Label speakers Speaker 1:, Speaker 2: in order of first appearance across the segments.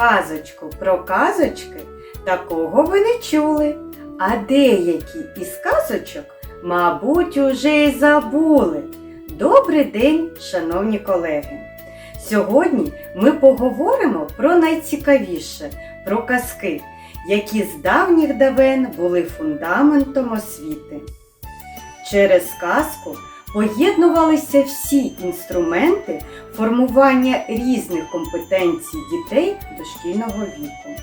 Speaker 1: казочку про казочки, такого ви не чули. А деякі із казочок, мабуть, уже й забули. Добрий день, шановні колеги! Сьогодні ми поговоримо про найцікавіше, про казки, які з давніх давен були фундаментом освіти. Через казку поєднувалися всі інструменти формування різних компетенцій дітей дошкільного віку.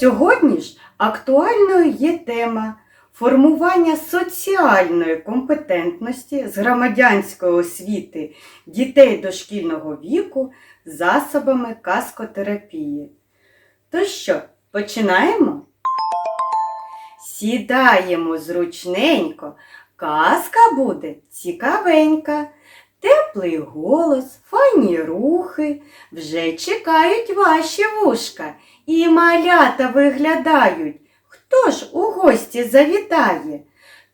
Speaker 1: Сьогодні ж актуальною є тема формування соціальної компетентності з громадянської освіти дітей дошкільного віку засобами каскотерапії. То що, починаємо? Сідаємо зручненько, казка буде цікавенька. Теплий голос, файні рухи, вже чекають ваші вушка, і малята виглядають. Хто ж у гості завітає?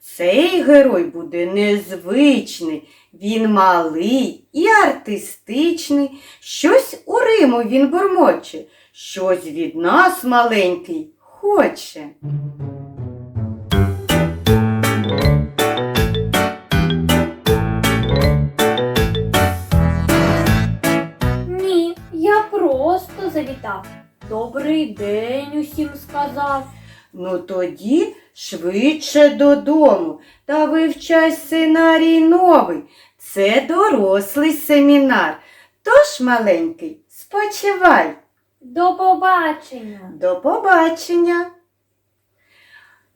Speaker 1: Цей герой буде незвичний, він малий і артистичний. Щось у Риму він бурмоче, щось від нас маленький хоче.
Speaker 2: Добрий день усім сказав.
Speaker 1: Ну тоді швидше додому та вивчай сценарій новий. Це дорослий семінар. Тож, маленький, спочивай.
Speaker 2: До побачення.
Speaker 1: До побачення.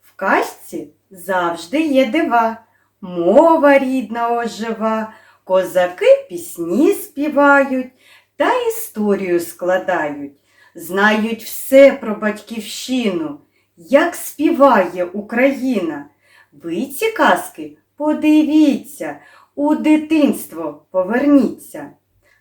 Speaker 1: В казці завжди є дива, мова рідна ожива, козаки пісні співають та історію складають, знають все про батьківщину, як співає Україна. Ви ці казки подивіться, у дитинство поверніться.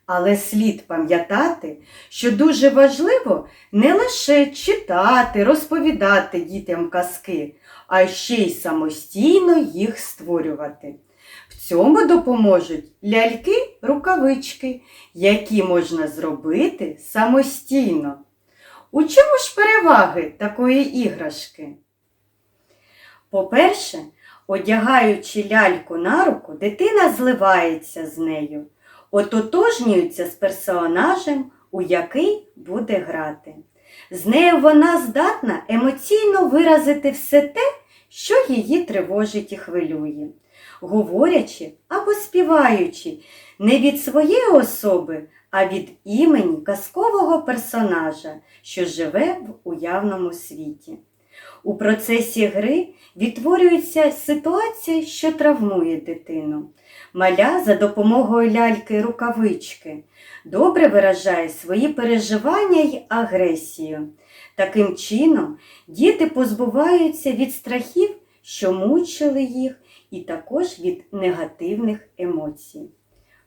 Speaker 1: Але слід пам'ятати, що дуже важливо не лише читати, розповідати дітям казки, а ще й самостійно їх створювати. В цьому допоможуть ляльки-рукавички, які можна зробити самостійно. У чому ж переваги такої іграшки? По-перше, одягаючи ляльку на руку, дитина зливається з нею, ототожнюється з персонажем, у який буде грати. З нею вона здатна емоційно виразити все те, що її тривожить і хвилює, говорячи або співаючи не від своєї особи, а від імені казкового персонажа, що живе в уявному світі. У процесі гри відтворюється ситуація, що травмує дитину. Маля за допомогою ляльки рукавички добре виражає свої переживання й агресію. Таким чином, діти позбуваються від страхів, що мучили їх, і також від негативних емоцій.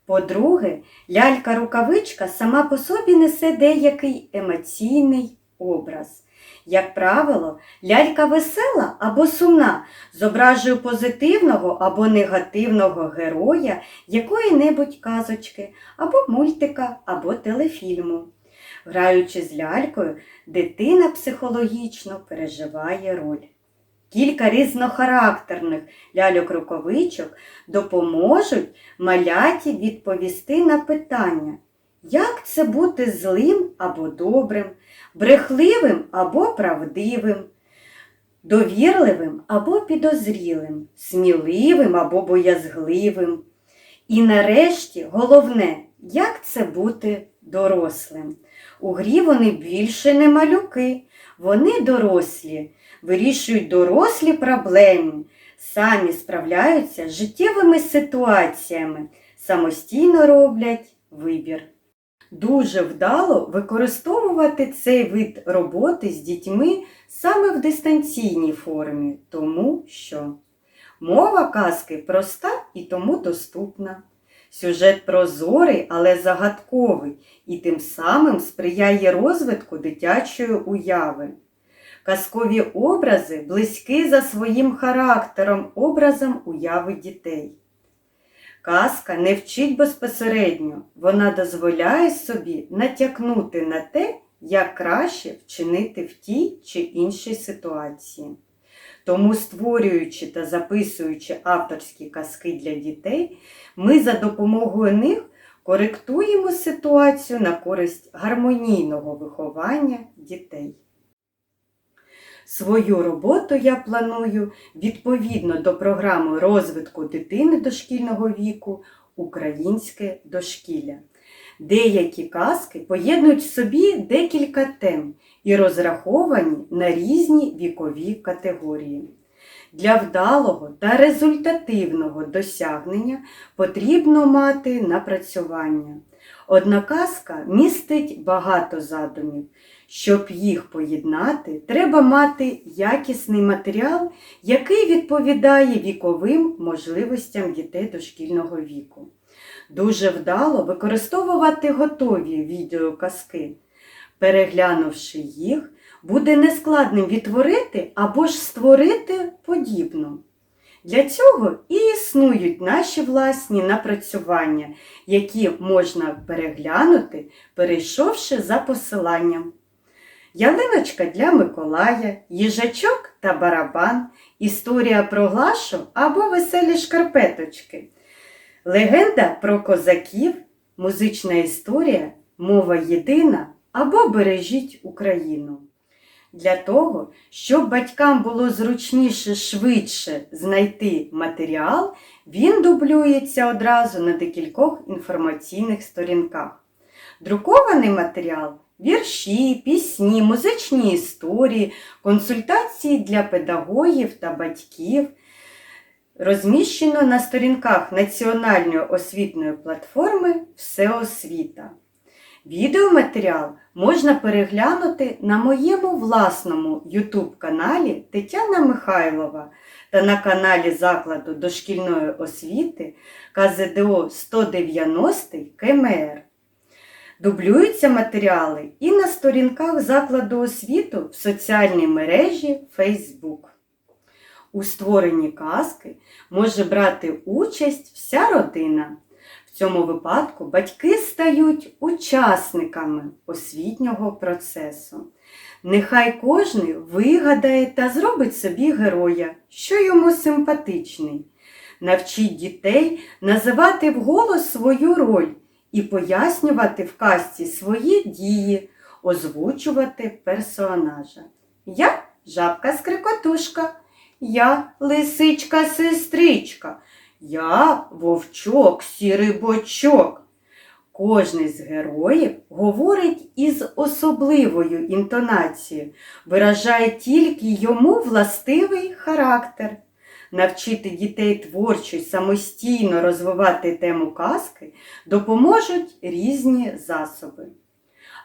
Speaker 1: По-друге, лялька-рукавичка сама по собі несе деякий емоційний образ. Як правило, лялька весела або сумна зображує позитивного або негативного героя якої-небудь казочки, або мультика, або телефільму. Граючи з лялькою, дитина психологічно переживає роль. Кілька різнохарактерних ляльок-рукавичок допоможуть маляті відповісти на питання, як це бути злим або добрим, брехливим або правдивим, довірливим або підозрілим, сміливим або боязгливим. І нарешті головне, як це бути дорослим. У грі вони більше не малюки, вони дорослі, вирішують дорослі проблеми, самі справляються з життєвими ситуаціями, самостійно роблять вибір. Дуже вдало використовувати цей вид роботи з дітьми саме в дистанційній формі, тому що мова казки проста і тому доступна. Сюжет прозорий, але загадковий, і тим самим сприяє розвитку дитячої уяви. Казкові образи близькі за своїм характером образом уяви дітей. Казка не вчить безпосередньо, вона дозволяє собі натякнути на те, як краще вчинити в тій чи іншій ситуації. Тому, створюючи та записуючи авторські казки для дітей, ми за допомогою них коректуємо ситуацію на користь гармонійного виховання дітей. Свою роботу я планую відповідно до програми розвитку дитини дошкільного віку Українське дошкілля. Деякі казки поєднують в собі декілька тем і розраховані на різні вікові категорії. Для вдалого та результативного досягнення потрібно мати напрацювання. Одна казка містить багато задумів. Щоб їх поєднати, треба мати якісний матеріал, який відповідає віковим можливостям дітей дошкільного віку. Дуже вдало використовувати готові відеоказки. Переглянувши їх, буде нескладним відтворити або ж створити подібну. Для цього і існують наші власні напрацювання, які можна переглянути, перейшовши за посиланням. Ялиночка для Миколая, їжачок та барабан, історія про Глашу або веселі шкарпеточки, легенда про козаків, музична історія, мова єдина або бережіть Україну. Для того, щоб батькам було зручніше швидше знайти матеріал, він дублюється одразу на декількох інформаційних сторінках. Друкований матеріал вірші, пісні, музичні історії, консультації для педагогів та батьків. Розміщено на сторінках Національної освітньої платформи Всеосвіта. Відеоматеріал можна переглянути на моєму власному YouTube каналі Тетяна Михайлова та на каналі закладу дошкільної освіти КЗДО 190 КМР. Дублюються матеріали і на сторінках закладу освіту в соціальній мережі Facebook. У створенні казки може брати участь вся родина. В цьому випадку батьки стають учасниками освітнього процесу. Нехай кожний вигадає та зробить собі героя, що йому симпатичний. Навчіть дітей називати вголос свою роль і пояснювати в казці свої дії, озвучувати персонажа. Я жабка-скрикотушка, я лисичка-сестричка, я вовчок, сірий бочок. Кожний з героїв говорить із особливою інтонацією, виражає тільки йому властивий характер. Навчити дітей творчо й самостійно розвивати тему казки допоможуть різні засоби.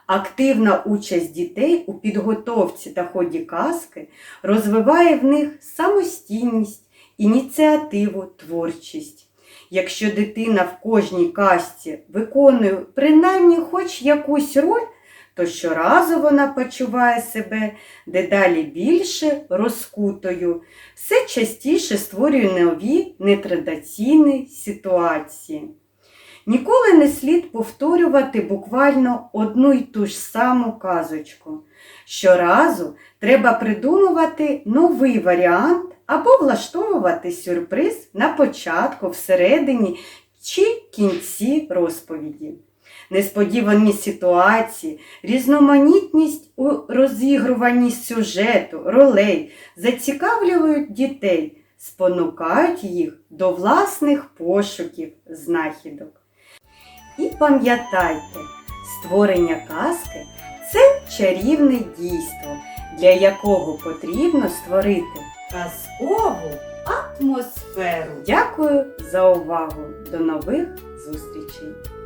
Speaker 1: Активна участь дітей у підготовці та ході казки розвиває в них самостійність, ініціативу, творчість. Якщо дитина в кожній казці виконує принаймні хоч якусь роль, то щоразу вона почуває себе дедалі більше розкутою, все частіше створює нові нетрадиційні ситуації. Ніколи не слід повторювати буквально одну й ту ж саму казочку. Щоразу треба придумувати новий варіант або влаштовувати сюрприз на початку, всередині чи кінці розповіді. Несподівані ситуації, різноманітність у розігруванні сюжету, ролей зацікавлюють дітей, спонукають їх до власних пошуків, знахідок. І пам'ятайте, створення казки це чарівне дійство, для якого потрібно створити казкову атмосферу. Дякую за увагу! До нових зустрічей!